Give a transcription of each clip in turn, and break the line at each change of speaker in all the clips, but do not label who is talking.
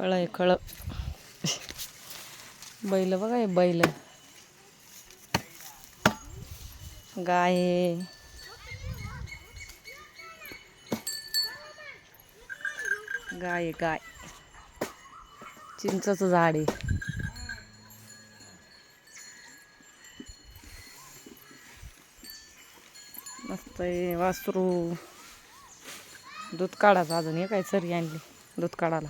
खळ आहे खळ बैल बघा हे बैल. गाय गाय गाय. चिंचाचं झाड आहे. मस्त आहे वासरू. दूध काढायचं अजून हे काय सरी आणली दूध काढायला.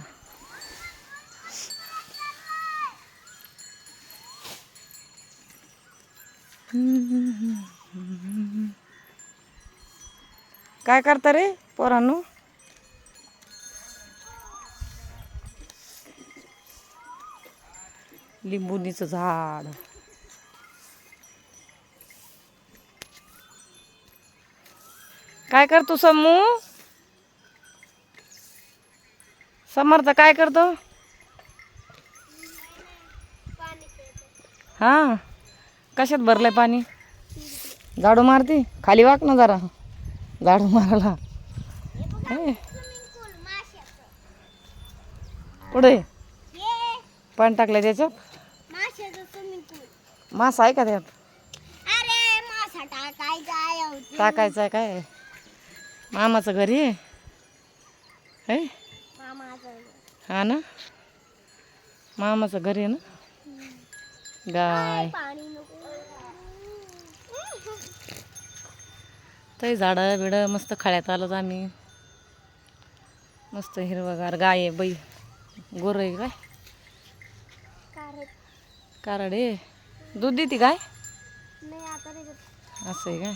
काय करता रे पोरांनो? लिंबुनीचं झाड. काय करतो समू? समर्थ काय करतो? हा. कशात भरलंय पाणी? झाडू मारती? खाली वाक ना जरा. झाडू मारायला. पुढे पाणी टाकलं त्याच्यात? मासा आहे का त्यात?
टाकायचा आहे
काय? मामाचं घरी आहे? हे? हा ना? मामाचं घरी आहे ना? गाय.
पाणी नको
ते झाडं बिडं मस्त खळ्यात आलोत आम्ही. मस्त हिरवगार गाय आहे बाई गोर आहे काय? कारडे. दूध देते काय. असं आहे काय?